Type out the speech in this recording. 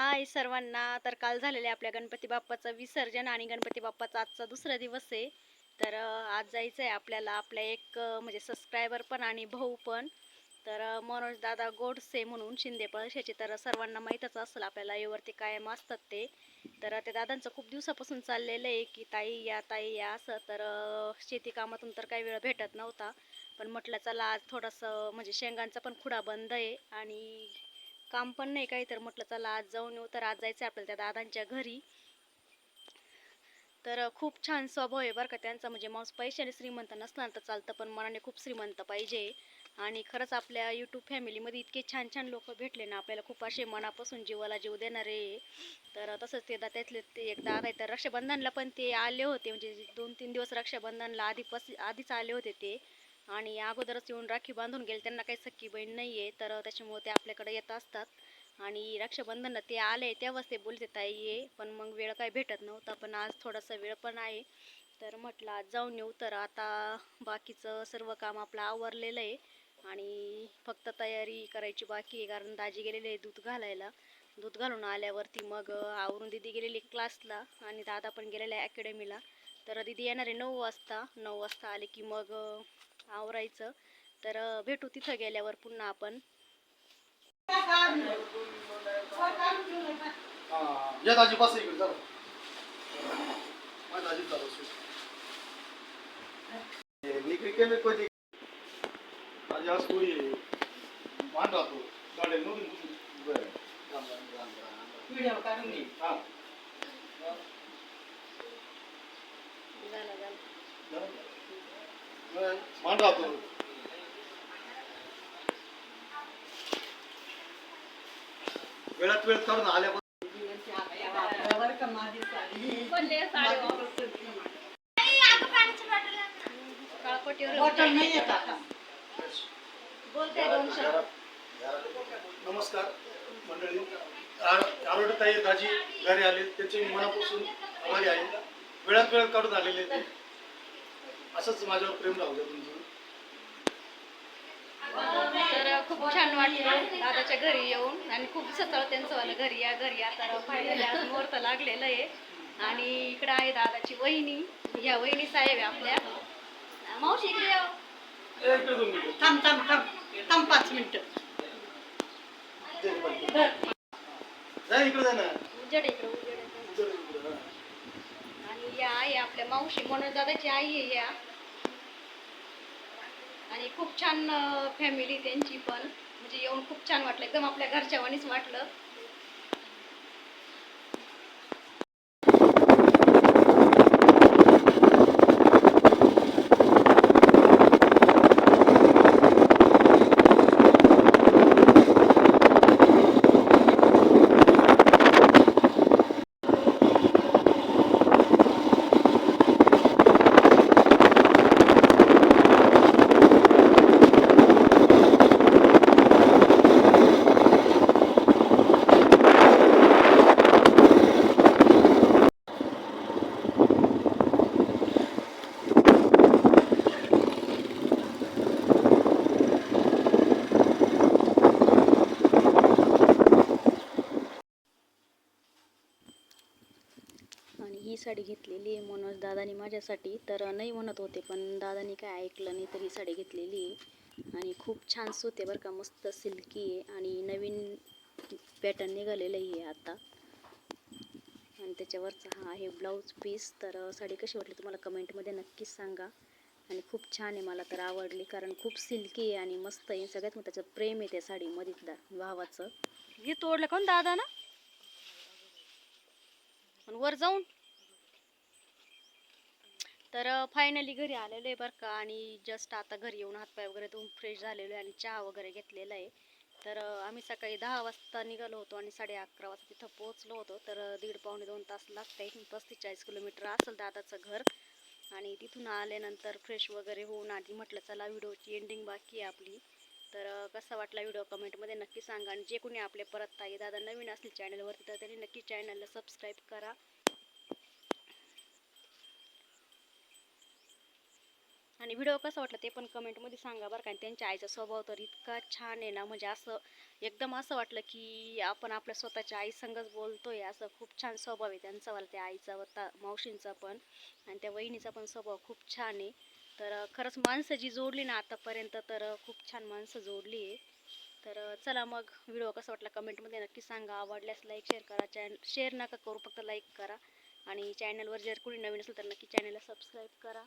हाय सर्वांना. तर काल झालेले आपल्या गणपती बाप्पाचं विसर्जन आणि गणपती बाप्पाचा आजचा दुसरा दिवस आहे. तर आज जायचं आहे आपल्याला आपल्या एक म्हणजे सबस्क्रायबर पण आणि भाऊ पण. तर मनोज दादा गोडसे म्हणून शिंदे पळशाचे. तर सर्वांना माहीतच असेल आपल्याला यावरती कायम असतात ते. तर त्या दादांचं खूप दिवसापासून चाललेलं आहे की ताई या ताई या असं. तर शेती कामातून तर काही वेळ भेटत नव्हता. पण म्हटलं चला आज थोडंसं म्हणजे शेंगांचा पण खुडा बंद आहे. आणि काम पण नाही काही. तर म्हटलं चला आज जाऊन येऊ. तर आज जायचं आहे आपल्याला त्या दादांच्या घरी. तर खूप छान स्वभाव आहे बरं का त्यांचा. म्हणजे माणूस पैशाने श्रीमंत नसला तर चालतं पण मनाने खूप श्रीमंत पाहिजे. आणि खरंच आपल्या यूट्यूब फॅमिलीमध्ये इतके छान छान लोक भेटले ना आपल्याला खूप असे मनापासून जीवाला जीव देणारे. आहे. तर तसंच ते दा- त्यातले ते एक दादा आहे तर रक्षाबंधनला पण ते आले होते. म्हणजे दोन तीन दिवस रक्षाबंधनला आधीपास आधीच आले होते ते. आणि अगोदरच येऊन राखी बांधून गेले. त्यांना काही सख्खी बहीण नाही आहे तर त्याच्यामुळे ते आपल्याकडे येत असतात. आणि रक्षाबंधनला ते आले तेव्हाच ते बोलते ताई ये पण मग वेळ काही भेटत नव्हता पण आज थोडासा वेळ पण आहे. तर म्हटलं आज जाऊन येऊ तर आता बाकीचं सर्व काम आपलं आवरलेलं आहे आणि फक्त तयारी करायची बाकी आहे कारण दाजी गेलेले आहे दूध घालायला. दूध घालून आल्यावरती मग आवरून दिदी गेलेली क्लासला आणि दादा पण गेलेला आहे अकॅडमीला तर दिदी येणार आहे नऊ वाजता. नऊ वाजता आले की मग आवरायचं. तर भेटू तिथं गेल्यावर पुन्हा आपण. झालं. झालं? वेळात वेळ आल्या नमस्कार मंडळी. आरोड ताई दाजी घरी आले. त्यांचे मनापासून आभारी आहे. वेळात वेळ काढून आलेले असंच माझ्यावर प्रेम राहू द्या तुमचं. तर खूप छान वाटलं दादाच्या घरी येऊन आणि खूप सतळ त्यांचं वालं घरी या घरी या. तर मुहूर्त लागलेलं आहे. आणि इकडं आहे दादाची वहिनी. ह्या वहिनी साहेब आहे आपल्या. मावशी इकडे या. ए, इकडे दोन मिनिटं. थांब थांब थांब. थांब पाच मिनिटं. दे बरं. जा इकडे जा ना. उजेड आहे इकडं उजेड आहे. उचल इकडे, हा. आणि आपल्या मावशी मनोज दादाची आई आहे या. आणि खूप छान फॅमिली त्यांची पण. म्हणजे येऊन खूप छान वाटलं. एकदम आपल्या घरच्यावानीच वाटलं. साडी घेतलेली आहे मनोज दादानी माझ्यासाठी. तर नाही म्हणत होते पण दादानी काय ऐकलं नाही तर ही साडी घेतलेली आहे. आणि खूप छान सुते बरं का मस्त सिल्की आहे आणि नवीन पॅटर्न निघालेलं आहे आता. आणि त्याच्यावरचा हा आहे ब्लाऊज पीस. तर साडी कशी वाटली तुम्हाला कमेंटमध्ये नक्कीच सांगा. आणि खूप छान आहे मला तर आवडली कारण खूप सिल्की आहे आणि मस्त आहे. सगळ्यात मग त्याचं प्रेम आहे त्या साडी मधीतला भावाचं. हे तोडलं कोण हो दादा ना वर जाऊन. तर फायनली घरी आलेलो आहे बरं का आणि जस्ट आता घरी येऊन हातपाय वगैरे धुवून फ्रेश झालेलो आहे आणि चहा वगैरे घेतलेला आहे. तर आम्ही सकाळी दहा वाजता निघालो होतो आणि साडे अकरा वाजता तिथं पोहोचलो होतो. तर दीड पावणे दोन तास लागतं आहे. पस्तीस चाळीस किलोमीटर असेल दादाचं घर आणि तिथून आल्यानंतर फ्रेश वगैरे होऊन आधी म्हटलं चला व्हिडिओची एंडिंग बाकी आहे आपली. तर कसा वाटला व्हिडिओ कमेंटमध्ये नक्की सांगा आणि जे कोणी आपले परत ताई दादा नवीन असतील चॅनलवरती तर त्यांनी नक्की चॅनलला सबस्क्राईब करा. आणि व्हिडिओ कसा वाटला ते पण कमेंटमध्ये सांगा बरं का. आणि त्यांच्या आईचा स्वभाव तर इतका छान आहे ना म्हणजे असं एकदम असं वाटलं की आपण आपल्या स्वतःच्या आईसंगच बोलतोय. असं खूप छान स्वभाव आहे त्यांचा वाला त्या आईचा व ता मावशींचा पण. आणि त्या वहिनीचा पण स्वभाव खूप छान आहे. तर खरंच माणसं जी जोडली ना आतापर्यंत तर खूप छान माणसं जोडली आहे. तर चला मग व्हिडिओ कसा वाटला कमेंटमध्ये नक्की सांगा. आवडल्यास लाईक शेअर करा. चॅन शेअर नका करू फक्त लाईक करा. आणि चॅनलवर जर कोणी नवीन असेल तर नक्की चॅनलला सबस्क्राईब करा.